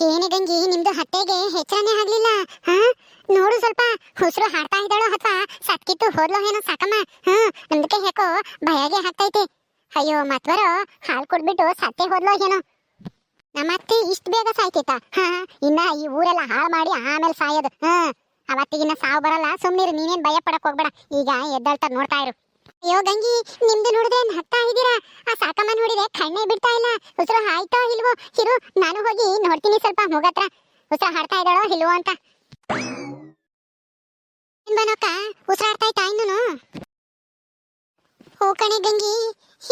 ಏನೇ ಗಂಗಿ, ನಿಮ್ದು ಹತ್ತೆಗೆ ಹೆಚ್ಚರನೇ ಆಗ್ಲಿಲ್ಲ, ಹಾ? ನೋಡು ಸ್ವಲ್ಪ, ಉಸಿರು ಹಾಡ್ತಾ ಇದ್ದಾಳೋ ಅಥವಾ ಸತ್ಕಿತ್ತು ಹೋದ್ಲೋ ಏನೋ ಸಾಕಮ್ಮ, ಹಾ? ನಮ್ದಕ್ಕೆ ಹೇಕೋ, ಭಯಗೆ ಹಾಕ್ತೈತೆ. ಅಯ್ಯೋ, ಮತ್ವರ, ಹಾಲು ಕೊಡ್ಬಿಟ್ಟು ಸತ್ತೆ ಹೋದ್ಲೋ ಏನೋ. ನಮ್ಮತ್ತೆ ಇಷ್ಟು ಬೇಗ ಸಾಯ್ತಿತ್ತ, ಹಾ? ಇನ್ನ ಈ ಊರೆಲ್ಲ ಹಾಳು ಮಾಡಿ ಆಮೇಲೆ ಸಾಯೋದು, ಹಾ? ಅವತ್ತಿಗಿನ್ನ ಸಾವು ಬರಲ್ಲ ಸುಮ್ಮನೆ ನೀನೇನ್ ಭಯ ಪಡಕ್ ಹೋಗ್ಬೇಡ. ಈಗ ಎದ್ದಳ್ತಾ ನೋಡ್ತಾ ಇರು. ಅಯ್ಯೋ ಗಂಗಿ, ನಿಮ್ದು ನೋಡಿದ್ರೆ ನಗ್ತಾ ಇದ್ದೀರಾ ಆ ಸಾಕಮ್ಮ ನೋಡಿದ್ರೆ ಕಣ್ಣೇ ಬಿಡ್ತಾ ಇಲ್ಲ. ಉಸಿರು ಆಯ್ತೋ ಇಲ್ವೋ? ಇರು, ನಾನು ಹೋಗಿ ನೋಡ್ತೀನಿ ಸ್ವಲ್ಪ ಮುಗತ್ರ ಉಸಿರು ಹಾಡ್ತಾ ಇದ್ದಾಳೋ ಇಲ್ವೋ ಅಂತ. ಬನೋಕ ಉಸಿರಾಡ್ತಾ ಇತ್ತಾ ಇನ್ನೂನು? ಓ ಕಣೆ ಗಂಗಿ,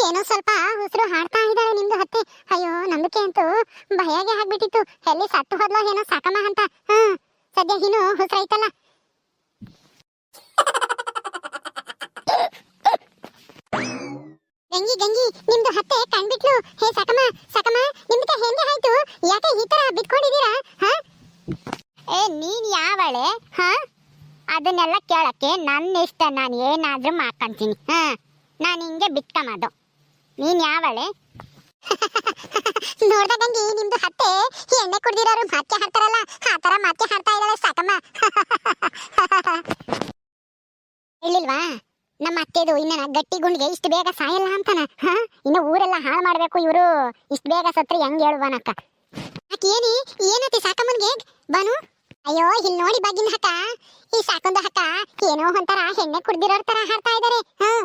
ಏನೋ ಸ್ವಲ್ಪ ಉಸಿರು ಹಾಡ್ತಾ ಇದ್ದಾಳೆ ನಿಮ್ದು ಹತ್ತೆ. ಅಯ್ಯೋ, ನಂಬಿಕೆ ಅಂತೂ ಭಯಾಗೆ ಆಗ್ಬಿಟ್ಟಿತ್ತು. ಎಲ್ಲಿ ಸತ್ತು ಹೋದ್ಲೋ ಏನೋ ಸಾಕಮ್ಮ ಅಂತ. ಹ್ಮ್, ಸದ್ಯ ಇನ್ನು ಉಸಿರೈತಲ್ಲ ಗಂಗಿ ಗಂಗಿ, ನಿಮ್ದು ಹತ್ತೆ ಕಣ್ಬಿಟ್ಲು ಹೇ ಸಕಮ ಸಕಮ ನಿಮ್ಗೆ ಹೆಂಗೆ ಆಯ್ತು? ಯಾಕೆ ಈ ತರ ಬಿಟ್ಕೊಂಡಿದ್ದೀರಾ ಹಾ? ಏ, ನೀನ್ ಯಾವಳೆ? ಹಾ? ಅದನ್ನೆಲ್ಲ ಕೇಳಕ್ಕೆ ನನ್ನ ಇಷ್ಟ. ನಾನು ಏನಾದ್ರೂ ಮಾಡ್ಕೊಂತೀನಿ. ಹಾ? ನಾನು ಹಿಂಗೆ ಬಿಟ್ಕೊಂಬದು ನೀನ್ ಯಾವಳೆ? ನೋಡ್ದ ಗಂಗಿ, ನಿಮ್ದು ಹತ್ತೆ ಎಣ್ಣೆ ಕುಡ್ದಿರೋರು ಮಾತ್ಯ ಹಾಡ್ತಾರಲ್ಲ, ಆ ತರ ಮಾತ್ಯ ಹಾಡ್ತಾ ಇದ್ದಾಳೆ ಸಾಕಮ್ಮ ಹೇಳಿಲ್ವಾ ನಮ್ಮ ಅತ್ತೆದು ಇನ್ನ ಗಟ್ಟಿ ಗುಂಡಿಗೆ ಇಷ್ಟು ಬೇಗ ಸಾಯಲ್ಲ ಅಂತಾನ? ಹ? ಇನ್ನು ಊರೆಲ್ಲ ಹಾಳು ಮಾಡ್ಬೇಕು ಇವರು. ಇಷ್ಟು ಬೇಗ ಸತ್ರೆ ಹೆಂಗ್ ಹೇಳುವನಕ್ಕ? ಏನಿ? ಏನತಿ ಸಾಕಮ್ಮನ್ಗೆ? ಬಾನು? ಅಯ್ಯೋ, ಇಲ್ಲಿ ನೋಡಿ ಬಗ್ಗಿನ ಹಕ್ಕ ಈ ಸಾಕೊಂದ ಹಕ್ಕ ಏನೋ ಒಂಥರ ಹೆಣ್ಣೆ ಕುಡ್ದಿರೋ ತರ ಹಾಡ್ತಾ ಇದಾರೆ. ಹ.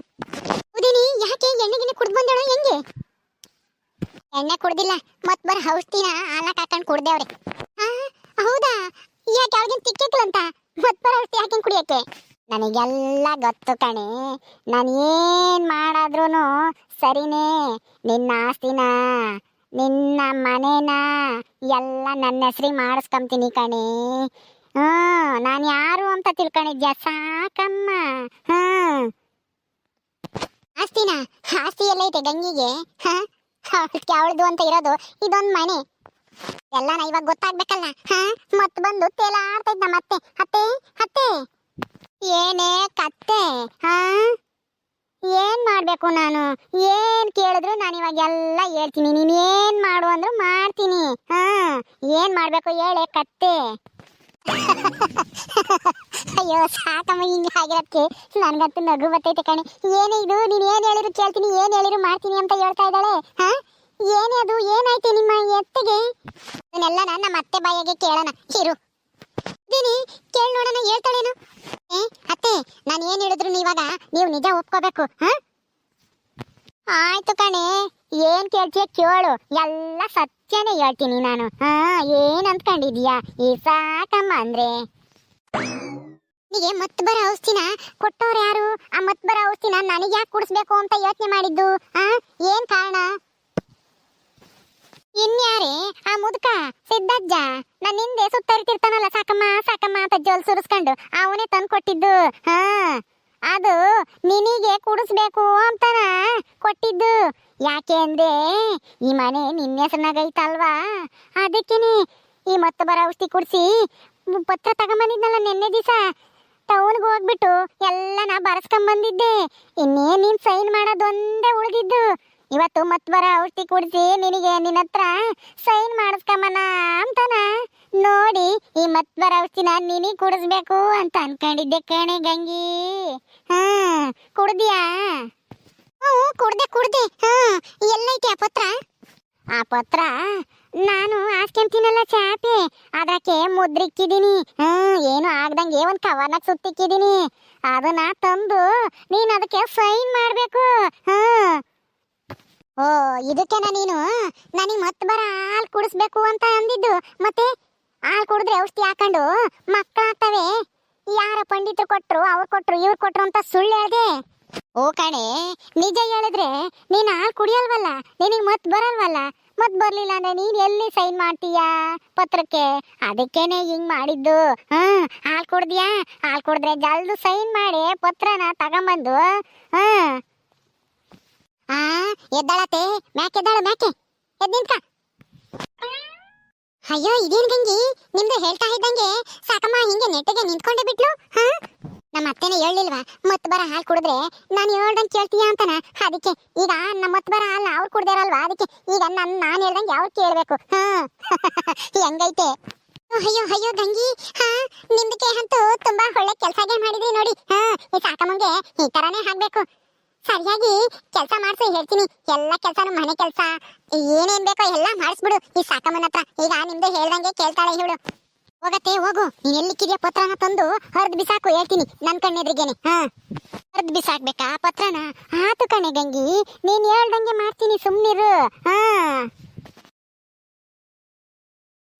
ಉದಿನಿ, ಯಾಕೆ ಎಣ್ಣೆಗಿನ ಕುಡ್ದು ಬಂದಳು ಹೆಂಗೆ? ಎಣ್ಣೆ ಕುಡ್ದಿಲ್ಲ, ಮತ್ ಬರ ಔಷಧಿನ ಹಾಲ ಹಾಕೊಂಡ್ ಕುಡ್ದೇವ್ರಿ. ಹಾ, ಹೌದಾ? ಯಾಕೆ ಅವ್ರಿಗೇನ್ ತಿಕ್ಕಿಕ್ಲಂತ? ಮತ್ ಬರ ಔಷಧಿ ಹಾಕೊಂಡ್ ಕುಡಿಯಕ್ಕೆ? ನನಗೆಲ್ಲ ಗೊತ್ತು ಕಣೆ. ನಾನು ಏನು ಮಾಡಾದ್ರೂ ಸರಿನೇ. ನಿನ್ನ ಆಸ್ತಿನ, ನಿನ್ನ ಮನೇನ, ಎಲ್ಲ ನನ್ನ ಹೆಸ್ರಿಗೆ ಮಾಡಿಸ್ಕೊಂತೀನಿ ಕಣೆ. ಹ್ಞೂ, ನಾನು ಯಾರು ಅಂತ ತಿಳ್ಕೊಂಡಿದ್ಯಾ? ಸಾಕಮ್ಮ. ಹ್ಞೂ. ಆಸ್ತಿನ? ಆಸ್ತಿ ಎಲ್ಲ ಐತೆ ಗಂಗಿಗೆ. ಹಾಂ ಅವಳದು ಅಂತ ಇರೋದು ಇದೊಂದು ಮನೆ. ಎಲ್ಲ ಇವಾಗ ಗೊತ್ತಾಗ್ಬೇಕಲ್ಲ. ಹಾ ಮತ್ ಬಂದು ತೇಲಾಡ್ತಾ ಇದ್ದ ಮತ್ತೆ. ಅತ್ತೆ ಅತ್ತೆ. ಏನೇ ಕತ್ತೆ, ಹಾ? ಏನ್ ಮಾಡ್ಬೇಕು ನಾನು? ಏನ್ ಕೇಳಿದ್ರು ನಾನು ಇವಾಗ ಎಲ್ಲ ಹೇಳ್ತೀನಿ. ನೀನ್ ಏನ್ ಮಾಡು ಅಂದ್ರು ಮಾಡ್ತೀನಿ. ಹಾ? ಏನ್ ಮಾಡ್ಬೇಕು ಹೇಳೆ ಕತ್ತೆ. ಅಯ್ಯೋ, ಸಾಕಮ್ಮ, ಹಿಂಗೆ ಆಗಿರೋದಕ್ಕೆ ನನ್ಗಂತೂ ನಗು ಬರ್ತೈತೆ ಕಣೆ. ಏನೇ ಇದು? ನೀನ್ ಏನ್ ಹೇಳಿದ್ರು ಕೇಳ್ತೀನಿ, ಏನ್ ಹೇಳಿದ್ರು ಮಾಡ್ತೀನಿ ಅಂತ ಹೇಳ್ತಾ ಇದ್ದಾಳೆ? ಹಾ? ಏನೇ ಅದು? ಏನಾಯ್ತು ನಿಮ್ಮ ಎತ್ತಿಗೆ? ಅದನ್ನೆಲ್ಲ ನಾನು ನಮ್ಮ ಅತ್ತೆ ಬಾಯಿಗೆ ಕೇಳೋಣ. ಇರು. ಇದೀನಿ ಕೇಳಿ ನೋಡೋಣ ಹೇಳ್ತಾಳೇನು? ಅತ್ತೆ, ನಾನು ಏನು ಹೇಳಿದ್ರು ಇವಾಗ ನೀವು ನಿಜ ಒಪ್ಕೋಬೇಕು, ಹಾ? ಆಯ್ತು ಕಣೆ, ಏನ್ ಕೇಳ್ತೀಯ ಕೇಳು. ಎಲ್ಲ ಸತ್ಯನೇ ಹೇಳ್ತೀನಿ ನಾನು. ಹಾ, ಏನ್ ಅಂದ್ಕೊಂಡಿದ್ಯಾ ಈ ಸಾಕಮ್ಮ ಅಂದ್ರೆ? ನಿಮಗೆ ಮತ್ ಬರೋ ಔಷಧಿನ ಕೊಟ್ಟವ್ರು ಯಾರು? ಆ ಮತ್ ಬರೋ ಔಷಧಿನ ನನಗೆ ಯಾಕೆ ಕುಡಿಸ್ಬೇಕು ಅಂತ ಯೋಚನೆ ಮಾಡಿದ್ದು ಆ ಏನ್ ಕಾರಣ? ಇನ್ಯಾರೇ? ಆ ಮುದುಕ, ಸಿದ್ದಜ್ಜ ನನ್ನ ಹಿಂದೆ ಸುತ್ತರಿತಿರ್ತಾನಲ್ಲ, ಸಾಕಮ್ಮ ಸಾಕಮ್ಮ ಅಂತ ಜೋಲ್ ಸುರಿಸ್ಕೊಂಡು ಅವನೇ ತಂದು ಕೊಟ್ಟಿದ್ದು ಹಾ, ಅದು ನಿನಗೆ ಕುಡಿಸ್ಬೇಕು ಅಂತನ ಕೊಟ್ಟಿದ್ದು. ಯಾಕೆ ಅಂದ್ರೆ ಈ ಮನೆ ನಿನ್ನ ಹೆಸರಿನಾಗ ಐತಲ್ವಾ? ಅದಕ್ಕೇನೆ ಈ ಮತ್ತೆ ಬರ ಔಷಧಿ ಕುಡಿಸಿ ಪತ್ರ ತಗೊಂಬಂದಿದ್ನಲ್ಲ ನಿನ್ನೆ ದಿವಸ. ಟೌನ್ಗೆ ಹೋಗ್ಬಿಟ್ಟು ಎಲ್ಲ ನಾ ಬರ್ಸ್ಕೊಂಬಂದಿದ್ದೆ. ಇನ್ನೇ ನೀನು ಸೈನ್ ಮಾಡೋದು ಒಂದೇ ಉಳಿದಿದ್ದು. ಇವತ್ತು ಮತ್ವರ ಔಷಧಿ ಕುಡಿಸಿ ನಿನಗೆ ನಿನ್ನ ಹತ್ರ ಸೈನ್ ಮಾಡಿಸ್ಕೊಂಬನ ಅಂತಾನ. ನೋಡಿ, ಈ ಮತ್ವರ ಔಷಧಿನ ನಿನಗೆ ಕುಡಿಸ್ಬೇಕು ಅಂತ ಅನ್ಕೊಂಡಿದ್ದೆ ಕಣೆ ಗಂಗಿ. ಹಾ, ಕುಡ್ದಿಯಾ? ಹ್ಞೂ, ಕುಡ್ದೆ ಕುಡ್ದೆ. ಹಾ ಎಲ್ಲೈತೆ ಆ ಪತ್ರ? ಆ ಪತ್ರ ನಾನು ಹಾಸ್ಕೊಂತೀನಲ್ಲ ಚಾಪೆ. ಅದಕ್ಕೆ ಮುದ್ರಿಕ್ಕಿದ್ದೀನಿ ಹ್ಞೂ, ಏನು ಆಗ್ದಂಗೆ ಒಂದು ಕವರ್ನಾಗ ಸುತ್ತಿಕ್ಕಿದ್ದೀನಿ ಅದನ್ನ ತಂದು ನೀನು ಅದಕ್ಕೆ ಸೈನ್ ಮಾಡಬೇಕು. ಹ್ಮ್ ಓ, ಇದಕ್ಕೆನ ನೀನು? ನನಗೆ ಮತ್ತೆ ಬರ ಹಾಲು ಕುಡಿಸ್ಬೇಕು ಅಂತ ಅಂದಿದ್ದು. ಮತ್ತೆ ಹಾಲು ಕುಡಿದ್ರೆ ಔಷಧಿ ಹಾಕೊಂಡು ಮಕ್ಕಳಾಗ್ತವೆ. ಯಾರ ಪಂಡಿತರು ಕೊಟ್ರು, ಅವ್ರು ಕೊಟ್ರು, ಇವ್ರು ಕೊಟ್ರು ಅಂತ ಸುಳ್ಳು ಹೇಳ್ದೆ. ಓ, ಕಣೆ, ನಿಜ ಹೇಳಿದ್ರೆ ನೀನ್ ಹಾಲು ಕುಡಿಯಲ್ವಲ್ಲ? ನಿನಗೆ ಮತ್ ಬರಲ್ವಲ್ಲ? ಮತ್ ಬರಲಿಲ್ಲ ಅಂದ್ರೆ ನೀನ್ ಎಲ್ಲಿ ಸೈನ್ ಮಾಡ್ತೀಯಾ ಪತ್ರಕ್ಕೆ? ಅದಕ್ಕೇನೆ ಹಿಂಗ್ ಮಾಡಿದ್ದು. ಹ್ಮ್ ಹಾಲು ಕುಡ್ದಿಯಾ? ಹಾಲು ಕುಡಿದ್ರೆ ಜಲ್ದು ಸೈನ್ ಮಾಡಿ ಪತ್ರನ ತಗೊಂಬಂದು. ಹ್ಮ್ ಆ, ಎದ್ದಾಳತೆ, ಮ್ಯಾಕೆ ಎದ್ದಾಳ, ಮ್ಯಾಕೆ? ಎದ್ ನಿಂತ್ಕ. ಅಯ್ಯೋ, ಇದೇನ್ ಗಂಗಿ ನಿಮ್ದು ಹೇಳ್ತಾ ಇದ್ದಂಗೆ ಸಾಕಮ್ಮ ಹಿಂಗೆ ನೆಟ್ಟಿಗೆ ನಿಂತ್ಕೊಂಡೆ ಬಿಟ್ಲು, ಹಾ? ನಮ್ಮ ಅತ್ತೆನೇ ಹೇಳಿಲ್ವಾ ಮತ್ ಬರ ಹಾಲು ಕುಡಿದ್ರೆ? ನಾನು ಹೇಳ್ದಂಗೆ ಕೇಳ್ತೀಯ ಅಂತಾನ? ಅದಕ್ಕೆ, ಈಗ ನಮ್ಮ ಮತ್ ಬರ ಹಾಲು ಅವ್ರು ಕುಡ್ದಿರಲ್ವಾ ಅದಕ್ಕೆ, ಈಗ ನನ್ನ ನಾನು ಹೇಳ್ದಂಗೆ ಅವ್ರು ಕೇಳ್ಬೇಕು, ಹಾ? ಹೆಂಗೈತೆ? ಅಯ್ಯೋ ಅಯ್ಯೋ ಗಂಗಿ ಹಾ? ನಿಮ್ದಕ್ಕೆ ಅಂತೂ ತುಂಬಾ ಒಳ್ಳೆ ಕೆಲಸಗೆ ಮಾಡಿದ್ರಿ ನೋಡಿ, ಹಾ? ಈ ಸಾಕಮ್ಮಂಗೆ ಈ ತರಾನೇ ಆಗ್ಬೇಕು ಸರಿಯಾಗಿ ಕೆಲಸ ಮಾಡ್ಸಿ, ಹೇಳ್ತೀನಿ. ಎಲ್ಲ ಕೆಲಸನು ಮನೆ ಕೆಲಸ. ಏನೇನ್ ಬೇಕೋ ಎಲ್ಲ ಮಾಡಿಸ್ಬಿಡು. ಈ ಸಾಕಮ್ಮನ ಹತ್ರ. ಈಗ ನಿಮ್ದು ಹೇಳ್ದಂಗೆ ಕೇಳ್ತಾಳೆ ಹೇಳು. ಹೋಗತ್ತೆ, ಹೋಗು. ನೀನ್ ಎಲ್ಲಿಕ್ಕಿದ್ಯಾ ಪತ್ರನ ತಂದು ಹರಿದ್ ಬಿಸಾಕು, ಹೇಳ್ತೀನಿ. ನನ್ ಕಣ್ಣೆದ್ರಿಗೇನೆ. ಹಾ. ಹರಿದ್ ಬಿಸಾಕ್ಬೇಕಾ ಪತ್ರನ? ಆತು ಕಣೆ ಗಂಗಿ. ನೀನ್ ಹೇಳ್ದಂಗೆ ಮಾಡ್ತೀನಿ, ಸುಮ್ನಿರು. ಹಾ.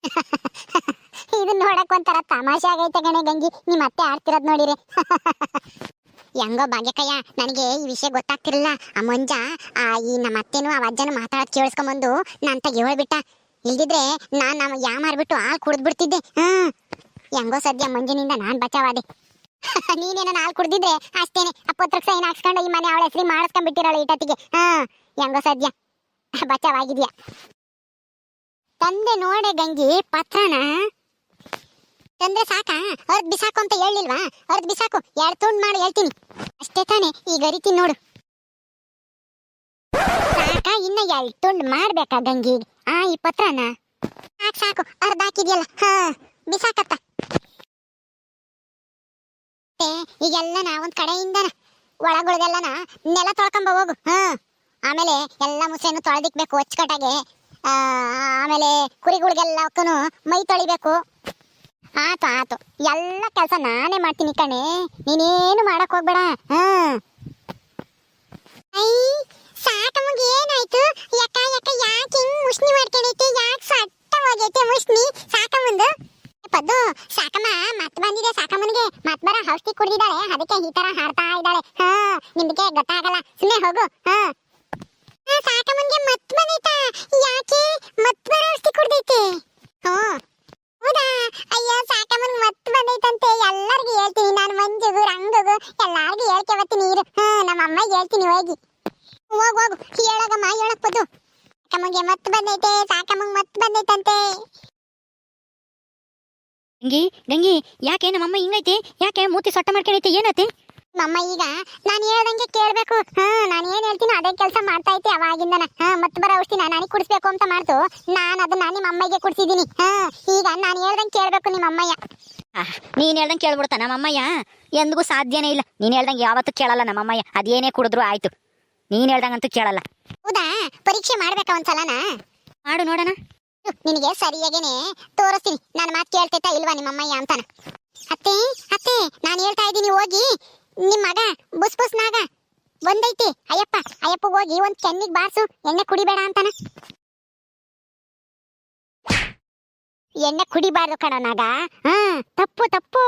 ಇದನ್ನ ನೋಡಕ್ ಒಂಥರ ತಮಾಷೆ ಆಗೈತೆ ಗಣೆ ಗಂಗಿ. ನಿಮ್ಮ ಅತ್ತೆ ಆಡ್ತಿರೋದ್ ನೋಡಿರಿ. ಹೆಂಗೋ ಭಾಗ್ಯಕಯ್ಯ ನನಗೆ ಈ ವಿಷಯ ಗೊತ್ತಾಗ್ತಿರ್ಲಿಲ್ಲ. ಆ ಮಂಜ, ಆ ಈ ನಮ್ಮ ಅತ್ತೆನು, ಆ ಅಜ್ಜನು ಮಾತಾಡೋದ್ ಕೇಳಿಸ್ಕೊಂಬಂದು ನಾನು ತಗ ಹೇಳ್ಬಿಟ್ಟ. ಇಲ್ದಿದ್ರೆ ನಾನು ನಮ್ಮ ಯಾ ಮಾರ್ಬಿಟ್ಟು ಹಾಲು ಕುಡಿದ್ಬಿಡ್ತಿದ್ದೆ. ಹ್ಞೂ ಹೆಂಗೋ ಸದ್ಯ ಮಂಜಿನಿಂದ ನಾನು ಬಚಾವಾದೆ. ನೀನೇನ ಹಾಲು ಕುಡ್ದಿದ್ರೆ ಅಷ್ಟೇನೆ. ಆ ಪತ್ರಕ್ಕೆ ಸೈನ್ ಹಾಕ್ಸ್ಕೊಂಡು ಈ ಮನೆ ಅವಳ ಹೆಸರಿ ಮಾಡಿಸ್ಕೊಂಡ್ಬಿಟ್ಟಿರಲ್ಲ ಈಟತ್ತಿಗೆ. ಹಾ ಹೆಂಗೋ ಸದ್ಯ. ಬಚಾವಾಗಿದ್ಯಾ ತಂದೆ ನೋಡೆ ಗಂಗಿ ಪತ್ರನ ತಂದ್ರೆ ಸಾಕಾ? ಅರ್ಧ ಬಿಸಾಕು ಅಂತ ಹೇಳಿಲ್ವಾ ಅರ್ಧ ಬಿಸಾಕು. ಎರಡ್ ತುಂಡ್ ಮಾಡಿ, ಹೇಳ್ತೀನಿ. ಅಷ್ಟೇ ತಾನೆ. ಈಗ ಅರಿತೀನಿ ನೋಡು. ಸಾಕ? ಇನ್ನ ಎರಡ್ ತುಂಡ್ ಮಾಡ್ಬೇಕಾ ಗಂಗಿ ಆ, ಈ ಪತ್ರನ? ಸಾಕ್, ಸಾಕು. ಅರ್ಧ ಹಾಕಿದ್ಯಲ್ಲ. ಹಾ, ಬಿಸಾಕತ್ತ. ಈಗೆಲ್ಲ ನಾ ಒಂದ್ ಕಡೆಯಿಂದನ ನಾ ನೆಲ ತೊಳ್ಕೊಂಬ ಹೋಗು. ಹಾ. ಆಮೇಲೆ ಎಲ್ಲ ಮುಸೆಯನ್ನು ತೊಳೆದಿಕ್ಬೇಕು ಹೊಚ್ಚಕಟ್ಟಾಗೆ ಆಮೇಲೆ ಕುರಿಗಳಿಗೆಲ್ಲ ಮೈ ತೊಳಿಬೇಕು. ಆತು ಆತು ಎಲ್ಲ ಕೆಲಸ ನಾನೇ ಮಾಡ್ತೀನಿ ಕಣೆ. ನೀನೇನು ಮಾಡಕ್ ಹೋಗ್ಬೇಡ. ಐ ಸಾಕಮ್ಮಗೆ ಏನಾಯ್ತು? ಯಾಕ ಯಾಕ, ಯಾಕೆ ಹಿಂಗ್ ಮುಷ್ಣಿ ಮಾಡ್ಕೊಂಡೈತೆ? ಯಾಕೆ ಸಟ್ಟ ಹೋಗೈತೆ ಮುಷ್ಣಿ? ಸಾಕಮ್ಮಂದು ಪದ್ದು, ಸಾಕಮ್ಮ, ಮತ್ ಬಂದಿದೆ ಸಾಕಮ್ಮನಿಗೆ ಮತ್ ಬರ ಔಷಧಿ ಕುಡಿದಿದ್ದಾಳೆ. ಅದಕ್ಕೆ ಈ ತರ ಹಾಡ್ತಾ ಇದ್ದಾಳೆ. ಹಾ ನಿಮ್ಗೆ ಗೊತ್ತಾಗಲ್ಲ. ಸುಮ್ಮನೆ ಹೋಗು. ಹಾ ಸಾಕಮ್ಮನ್ಗೆ ಮತ್ ಬಂದೈತಾ? ಯಾಕೆ ಮತ್ ಬರ ಔಷಧಿ ಕುಡ್ದೈತೆ ಹ್ಮ್ ಹೌದಾ ಅಯ್ಯೋ ಸಾಕಮ್ಮನ್ ಮತ್ ಬಂದೈತಂತೆ ಎಲ್ಲರಿಗೂ ಹೇಳ್ತೀನಿ ನಾನು ಮಂಜುಗು ಎಲ್ಲಾರ್ಗು ಎಲ್ಲಾರ್ಗೂ ನೀರು ಹಾ ನಮ್ಮ ಅಮ್ಮಗೆ ಹೇಳ್ತೀನಿ ಹೋಗಿ. ಹೋಗ್ ಹೋಗು. ಹೇಳಗಮ್ಮ ಹೇಳಕ್ ಬದ್ದು. ಅಕ್ಕಮ್ಮಗೆ ಮತ್ತೆ ಬಂದೈತೆ ಸಾಕಮ್ಮಗೆ ಮತ್ತೆ ಬಂದೈತಂತೆ. ಗಂಗಿ ಗಂಗಿ ಯಾಕೆ ನಮ್ಮಮ್ಮ ಹಿಂಗೈತಿ? ಯಾಕೆ ಮೂತಿ ಸೊಟ್ಟ ಮಾಡ್ಕೊಂಡೈತಿ? ಏನೈತಿ ನಮ್ಮಮ್ಮ ಈಗ ನಾನು ಹೇಳ್ದಂಗೆ ಕೇಳಬೇಕು. ಹಾ ನಾನು ಏನು ಹೇಳ್ತೀನಿ ಅದೇ ಕೆಲಸ ಮಾಡ್ತಾ ಐತಿ ಅವಾಗಿಂದನ. ಹಾ ಮತ್ತೆ ಬರೋ ಔಷಧಿ ನಾನು ನನಗೆ ಕುಡಿಸ್ಬೇಕು ಅಂತ ಮಾಡ್ತು. ನಾನು ಅದನ್ನ ನಿಮ್ಮ ಅಮ್ಮಗೆ ಕುಡಿಸಿದೀನಿ ಹಾ ಈಗ ನಾನು ಹೇಳ್ದಂಗೆ ಕೇಳಬೇಕು ನಿಮ್ಮ ಅಮ್ಮಯ್ಯ ನೀನ್ ಹೇಳ್ದಂಗೆ ಕೇಳ್ಬಿಡ್ತಾ ನಮ್ಮಮ್ಮಯ್ಯ. ಎಂದಿಗೂ ಸಾಧ್ಯನೇ ಇಲ್ಲ. ನೀನ್ ಹೇಳ್ದಂಗೆ ಯಾವತ್ತೂ ಕೇಳಲ್ಲ ನಮ್ಮಮ್ಮಯ್ಯ. ಅದೇನೇ ಕುಡಿದ್ರು ಆಯ್ತು. ನೀನ್ ಹೇಳ್ದಂಗಂತೂ ಕೇಳಲ್ಲ. ಹೌದಾ? ಪರೀಕ್ಷೆ ಮಾಡ್ಬೇಕಾ ಒಂದ್ಸಲನ? ಮಾಡು ನೋಡೋಣ. ನಿನಗೆ ಸರಿಯಾಗೇನೆ. ತೋರಿಸ್ತೀನಿ. ನನ್ನ ಮಾತು ಕೇಳ್ತೈತಾ ಇಲ್ವಾ ನಿಮ್ಮ ಅಮ್ಮಯ್ಯ ಅಂತಾನ ಅತ್ತೆ ಅತ್ತೆ ನಾನು ಹೇಳ್ತಾ ಇದ್ದೀನಿ ಹೋಗಿ. ನಿಮ್ಮ ಮಗ ಬುಸ್ ಬುಸ್ ನಾಗ ಬಂದೈತಿ ಅಯ್ಯಪ್ಪ ಅಯ್ಯಪ್ಪ ಹೋಗಿ ಒಂದ್ ಕೆನ್ನಿಗೆ ಬಾರ್ಸು. ಎಣ್ಣೆ ಕುಡಿಬೇಡ ಅಂತಾನ. ಎಣ್ಣೆ ಕುಡಿಬಾರ್ದು ಕಣ ನಾಗ. ಹಾ, ತಪ್ಪು ತಪ್ಪು.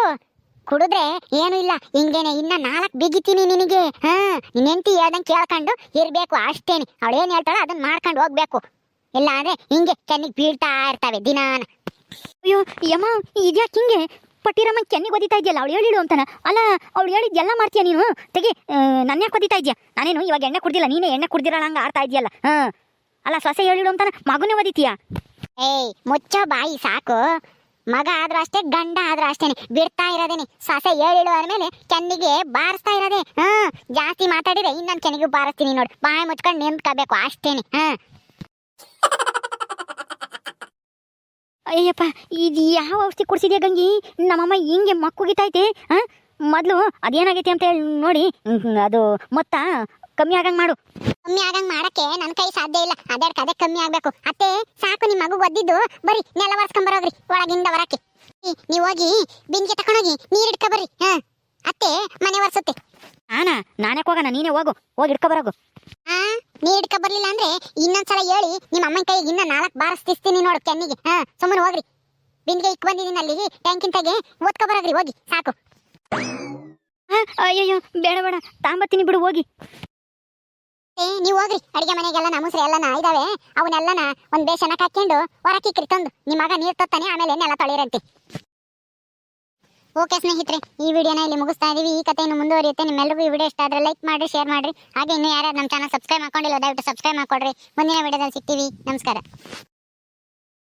ಕುಡಿದ್ರೆ ಏನು ಇಲ್ಲ. ಹಿಂಗೇನೆ, ಇನ್ನ ನಾಲ್ಕು ಬಿಗಿತೀನಿ ನಿನಗೆ. ಹಾ ನಿನ್ನೆಂತಿ ಹೇಳ್ದಂಗೆ ಕೇಳ್ಕೊಂಡು ಇರ್ಬೇಕು, ಅಷ್ಟೇನೆ. ಅವಳು ಏನ್ ಹೇಳ್ತಾಳ ಅದನ್ನ ಮಾಡ್ಕೊಂಡು ಹೋಗ್ಬೇಕು. ಇಲ್ಲ ಅಂದ್ರೆ ಹಿಂಗೆ ಕೆನ್ನಿಗ್ ಬೀಳ್ತಾ ಇರ್ತಾವೆ ದಿನಾನ. ಅಯ್ಯೋ, ಯಮ್ಮ, ಇದ್ಯಾಕೆ ಹಿಂಗೆ? ಪಟ್ಟಿರಮ್ಮ ಕೆನ್ನಿಗೆ ಒದಿತಾ ಇದೆಯಲ್ಲ, ಅವಳು ಹೇಳಿಳು ಅಂತಾನ. ಅಲ್ಲ, ಅವಳು ಹೇಳಿದ್ ಎಲ್ಲ ಮಾಡ್ತೀಯ ನೀನು? ತೆಗಿ ನನ್ನ ಯಾಕೆ ಒದಿತಾ ಇದೆಯಾ? ನಾನೇನು ಇವಾಗ ಎಣ್ಣೆ ಕುಡ್ದಿಲ್ಲ, ನೀನೇ ಎಣ್ಣೆ ಕುಡ್ದಿರಲ್ಲ ಹಂಗ ಆಡ್ತಾ ಇದೆಯಲ್ಲ. ಹಾ. ಅಲ್ಲ, ಸೊಸೆ ಹೇಳಿಳು ಅಂತಾನ, ಮಗುನೇ ಒದಿತೀಯಾ? ಏಯ್, ಮುಚ್ಚೋ ಬಾಯಿ ಸಾಕು. ಮಗ ಆದ್ರೂ ಅಷ್ಟೇ, ಗಂಡ ಆದ್ರೂ ಅಷ್ಟೇನೆ. ಬಿಡ್ತಾ ಇರೋದೇನೆ. ಸೊಸೆ ಏಳಿಳು ಆದ್ಮೇಲೆ ಕೆನ್ನಿಗೆ ಬಾರಿಸ್ತಾ ಇರೋದೆ. ಹಾ ಜಾಸ್ತಿ ಮಾತಾಡಿದ್ರೆ ಇನ್ನೊಂದು ಕೆನಿಗೂ ಬಾರಿಸ್ತೀನಿ ನೋಡಿ. ಬಾಯಿ ಮುಚ್ಕೊಂಡು ನಿಂತ್ಕೋಬೇಕು ಅಷ್ಟೇನೆ. ಹಾ ಅಯ್ಯಪ್ಪ, ಇದು ಯಾವ ಔಷಧಿ ಕುಡಿಸಿದ್ಯಾ ಗಂಗಿ? ನಮ್ಮಮ್ಮ ಹಿಂಗೆ ಮಕ್ಕುಗಿತೈತೆ ಹಾ ಮೊದಲು ಅದೇನಾಗೈತಿ ಅಂತ ಹೇಳಿ ನೋಡಿ. ಅದು ಮೊತ್ತ. ಕಮ್ಮಿ ಆಗಂಗ್ ಮಾಡು. ಕಮ್ಮಿ ಆಗಂಗ್ ಮಾಡಕ್ಕೆ ನನ್ ಕೈ ಸಾಧ್ಯ ಇಲ್ಲ. ಅದಕ್ಕೆ ಅದೇ ಕಮ್ಮಿ ಆಗ್ಬೇಕು. ಅತ್ತೆ ಸಾಕು ನಿಮ್ಮ ಮಗು ಒದ್ದಿದ್ದು. ಬರಿ ನೆಲ ಒರೆಸ್ಕೊಂಡ್ ಬರೋಗ್ರಿ ಒಳಗಿಂದ ಹೊರಕ್ಕೆ. ನೀವು ಹೋಗಿ ಬಿಂದಿಗೆ ತಕೊಂಡೋಗಿ ನೀರ್ ಇಟ್ಕೊ ಬರ್ರಿ ಹಾ. ಅತ್ತೆ ಮನೆ ಒರೆಸುತ್ತೆ. ಆನಾ ನಾನೇ ಹೋಗೋಣ ನೀನೇ ಹೋಗು. ಹೋಗಿ ಇಡ್ಕೊ ಬರೋಗು. ಹಾ ನೀರ್ ಇಟ್ಕೊ ಬರ್ಲಿಲ್ಲ ಅಂದ್ರೆ ಇನ್ನೊಂದ್ಸಲ ಹೇಳಿ ನಿಮ್ಮ ಅಮ್ಮನ ಕೈಗೆ ಇನ್ನ ನಾಲ್ಕು ಬಾರಿಸ್ತಿಸ್ತೀನಿ ನೋಡು ಕೆನ್ನಿಗೆ. ಹಾ ಸುಮ್ಮನೆ ಹೋಗ್ರಿ. ಬಿಂದಿಗೆ ಇಕ್ ಬಂದಿದ್ದೀನಿ ಅಲ್ಲಿ ಟ್ಯಾಂಕಿಂತಾಗೆ ಓದ್ಕೊ ಬರೋಗ್ರಿ ಹೋಗಿ ಸಾಕು. ಅಯ್ಯಯ್ಯೋ ಬೇಡ ಬೇಡ ತಾಂಬತ್ತೀನಿ ಬಿಡು ಹೋಗಿ. ಏ, ನೀವು ಹೋಗ್ರಿ. ಅಡಿಗೆ ಮನೆಗೆಲ್ಲ ನಮಸ್ರೆ ಎಲ್ಲನ ಇದಾವೆ. ಅವನ್ನೆಲ್ಲನ ಒಂದ್ ಬೇಸನ ಹಾಕೊಂಡು ಹೊರಕಿಕ್ರಿ ತಂದು. ನಿಮ್ಮ ಮಗ ನೀರ್ ತತ್ತಾನೆ, ಆಮೇಲೆ ನೆಲ ತೊಳಿರಂತೆ. ಓಕೆ ಸ್ನೇಹಿತರೆ, ಈ ವಿಡಿಯೋನ ಇಲ್ಲಿ ಮುಗಿಸ್ತಾ ಇದೀವಿ. ಈ ಕಥೆಯನ್ನು ಮುಂದುವರಿಯುತ್ತೆ. ನಿಮ್ಮೆಲ್ಲರಿಗೂ ಈ ವಿಡಿಯೋ ಇಷ್ಟ ಆದ್ರೆ ಲೈಕ್ ಮಾಡಿ ಶೇರ್ ಮಾಡ್ರಿ. ಹಾಗೆ ಇನ್ನೂ ಯಾರು ನಮ್ಮ ಚಾನಲ್ ಸಬ್ಸ್ಕ್ರೈಬ್ ಮಾಡ್ಕೊಂಡಿಲ್ಲ, ದಯವಿಟ್ಟು ಸಬ್ಸ್ಕ್ರೈಬ್ ಮಾಡ್ಕೊಡ್ರಿ. ಮುಂದಿನ ವಿಡಿಯೋದಲ್ಲಿ ಸಿಗ್ತೀವಿ. ನಮಸ್ಕಾರ.